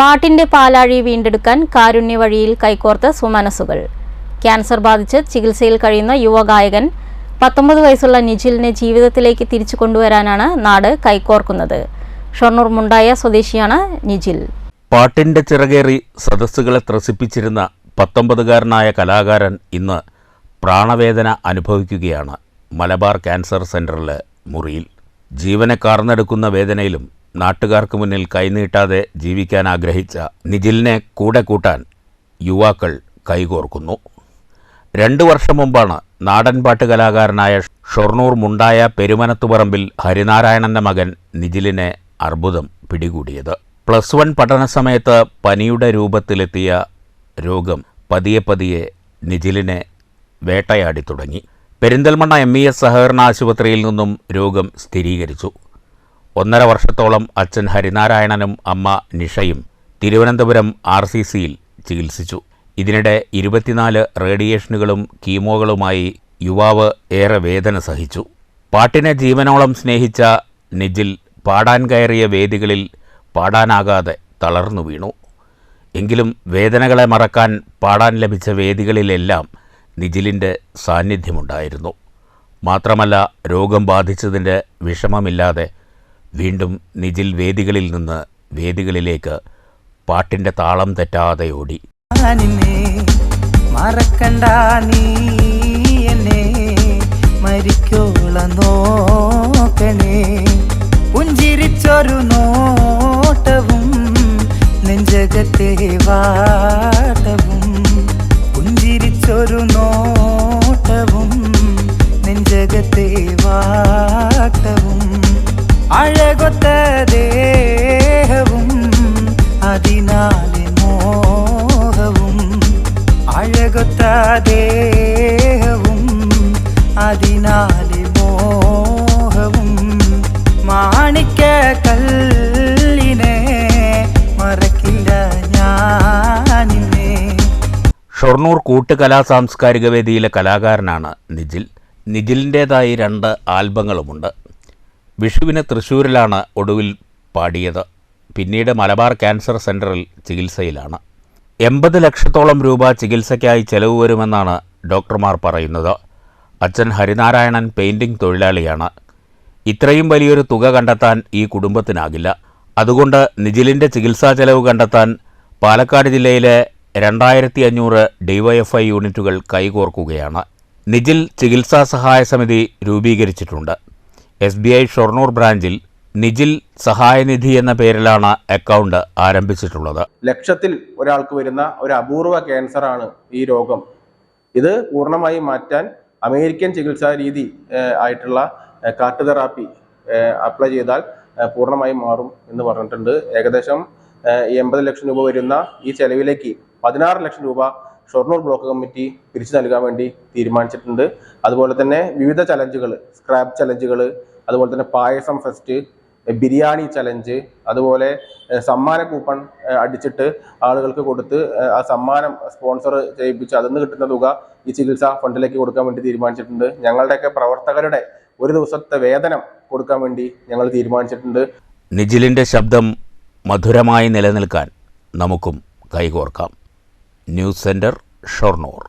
പാട്ടിന്റെ പാലാഴി വീണ്ടെടുക്കാൻ കാരുണ്യ വഴിയിൽ കൈകോർത്ത് സുമനസുകൾ. ക്യാൻസർ ബാധിച്ച് ചികിത്സയിൽ കഴിയുന്ന യുവഗായകൻ പത്തൊമ്പത് വയസ്സുള്ള നിജിലിനെ ജീവിതത്തിലേക്ക് തിരിച്ചു കൊണ്ടുവരാനാണ് നാട് കൈകോർക്കുന്നത്. ഷൊർണൂർ മുണ്ടായ സ്വദേശിയാണ് നിജിൽ പാട്ടിന്റെ ചിറകേറി സദസ്സുകളെ ത്രസിപ്പിച്ചിരുന്ന പത്തൊമ്പതുകാരനായ കലാകാരൻ ഇന്ന് പ്രാണവേദന അനുഭവിക്കുകയാണ് മലബാർ ക്യാൻസർ സെന്ററിലെ മുറിയിൽ. ജീവനെ കാർന്നെടുക്കുന്ന വേദനയിലും നാട്ടുകാർക്ക് മുന്നിൽ കൈനീട്ടാതെ ജീവിക്കാൻ ആഗ്രഹിച്ച നിജിലിനെ കൂടെ കൂട്ടാൻ യുവാക്കൾ കൈകോർക്കുന്നു. രണ്ടു വർഷം മുമ്പാണ് നാടൻപാട്ട് കലാകാരനായ ഷൊർണൂർ മുണ്ടായ പെരുമനത്തുപറമ്പിൽ ഹരിനാരായണന്റെ മകൻ നിജിലിനെ അർബുദം പിടികൂടിയത്. പ്ലസ് വൺ പഠന സമയത്ത് പനിയുടെ രൂപത്തിലെത്തിയ രോഗം പതിയെ പതിയെ നിജിലിനെ വേട്ടയാടി തുടങ്ങി. പെരിന്തൽമണ്ണ എം ഇ എസ് സഹകരണ ആശുപത്രിയിൽ നിന്നും രോഗം സ്ഥിരീകരിച്ചു. ഒന്നര വർഷത്തോളം അച്ഛൻ ഹരിനാരായണനും അമ്മ നിഷയും തിരുവനന്തപുരം ആർ സി സിയിൽ ചികിത്സിച്ചു. ഇതിനിടെ ഇരുപത്തിനാല് റേഡിയേഷനുകളും കീമോകളുമായി യുവാവ് ഏറെ വേദന സഹിച്ചു. പാട്ടിനെ ജീവനോളം സ്നേഹിച്ച നിജിൽ പാടാൻ കയറിയ വേദികളിൽ പാടാനാകാതെ തളർന്നു വീണു. എങ്കിലും വേദനകളെ മറക്കാൻ പാടാൻ ലഭിച്ച വേദികളിലെല്ലാം നിജിലിന്റെ സാന്നിധ്യമുണ്ടായിരുന്നു. മാത്രമല്ല രോഗം ബാധിച്ചതിന്റെ വിഷമമില്ലാതെ വീണ്ടും നിജിൽ വേദികളിൽ നിന്ന് വേദികളിലേക്ക് പാട്ടിന്റെ താളം തെറ്റാതെ ഓടി. മറക്കണ്ട നീ എന്നെ മരിക്കോളം നോക്കണേ. പുഞ്ചിരിച്ചൊരു നോട്ടവും നെഞ്ചകത്തെ വാട്ടവും. പുഞ്ചിരിച്ചൊരു നോട്ടവും അഴകൊത്ത ദേഹവും അതിനാലെ മോഹവും. അഴകൊത്ത ദേഹവും അതിനാലെ മോഹവും. മാണിക്ക കല്ലിനെ മറക്കില്ല ഞാനിന്നെ. ഷൊർണൂർ കൂട്ടുകലാ സാംസ്കാരിക വേദിയിലെ കലാകാരനാണ് നിജിൽ. നിജിലിന്റേതായി രണ്ട് ആൽബങ്ങളുമുണ്ട്. വിഷുവിന് തൃശ്ശൂരിലാണ് ഒടുവിൽ പാടിയത്. പിന്നീട് മലബാർ ക്യാൻസർ സെന്ററിൽ ചികിത്സയിലാണ്. എൺപത് ലക്ഷത്തോളം രൂപ ചികിത്സയ്ക്കായി ചെലവ് വരുമെന്നാണ് ഡോക്ടർമാർ പറയുന്നത്. അച്ഛൻ ഹരിനാരായണൻ പെയിന്റിംഗ് തൊഴിലാളിയാണ്. ഇത്രയും വലിയൊരു തുക കണ്ടെത്താൻ ഈ കുടുംബത്തിനാകില്ല. അതുകൊണ്ട് നിജിലിന്റെ ചികിത്സാ ചെലവ് കണ്ടെത്താൻ പാലക്കാട് ജില്ലയിലെ രണ്ടായിരത്തി അഞ്ഞൂറ് ഡിവൈഎഫ്ഐ യൂണിറ്റുകൾ കൈകോർക്കുകയാണ്. നിജിൽ ചികിത്സാ സഹായ സമിതി രൂപീകരിച്ചിട്ടുണ്ട്. എസ് ബി ഐ ഷൊർണൂർ ബ്രാഞ്ചിൽ നിജിൽ സഹായനിധി എന്ന പേരിലാണ് അക്കൗണ്ട് ആരംഭിച്ചിട്ടുള്ളത്. ലക്ഷത്തിൽ ഒരാൾക്ക് വരുന്ന ഒരു അപൂർവ ക്യാൻസറാണ് ഈ രോഗം. ഇത് പൂർണമായി മാറ്റാൻ അമേരിക്കൻ ചികിത്സാ രീതി ആയിട്ടുള്ള കാർട്ട് തെറാപ്പി അപ്ലൈ ചെയ്താൽ പൂർണമായി മാറും എന്ന് പറഞ്ഞിട്ടുണ്ട്. ഏകദേശം എൺപത് ലക്ഷം രൂപ വരുന്ന ഈ ചെലവിലേക്ക് പതിനാറ് ലക്ഷം രൂപ ഷൊർണൂർ ബ്ലോക്ക് കമ്മിറ്റി പിരിച്ചു നൽകാൻ വേണ്ടി തീരുമാനിച്ചിട്ടുണ്ട്. അതുപോലെ തന്നെ വിവിധ ചലഞ്ചുകൾ സ്ക്രാപ്പ് ചലഞ്ചുകൾ അതുപോലെ തന്നെ പായസം ഫെസ്റ്റ് ബിരിയാണി ചലഞ്ച് അതുപോലെ സമ്മാന കൂപ്പൺ അടിച്ചിട്ട് ആളുകൾക്ക് കൊടുത്ത് ആ സമ്മാനം സ്പോൺസർ ചെയ്യിപ്പിച്ച് അതിൽ നിന്ന് കിട്ടുന്ന തുക ഈ ചികിത്സാ ഫണ്ടിലേക്ക് കൊടുക്കാൻ വേണ്ടി തീരുമാനിച്ചിട്ടുണ്ട്. ഞങ്ങളുടെയൊക്കെ പ്രവർത്തകരുടെ ഒരു ദിവസത്തെ വേതനം കൊടുക്കാൻ വേണ്ടി ഞങ്ങൾ തീരുമാനിച്ചിട്ടുണ്ട്. നിജിലിന്റെ ശബ്ദം മധുരമായി നിലനിൽക്കാൻ നമുക്കും കൈകോർക്കാം. News centre Shoranur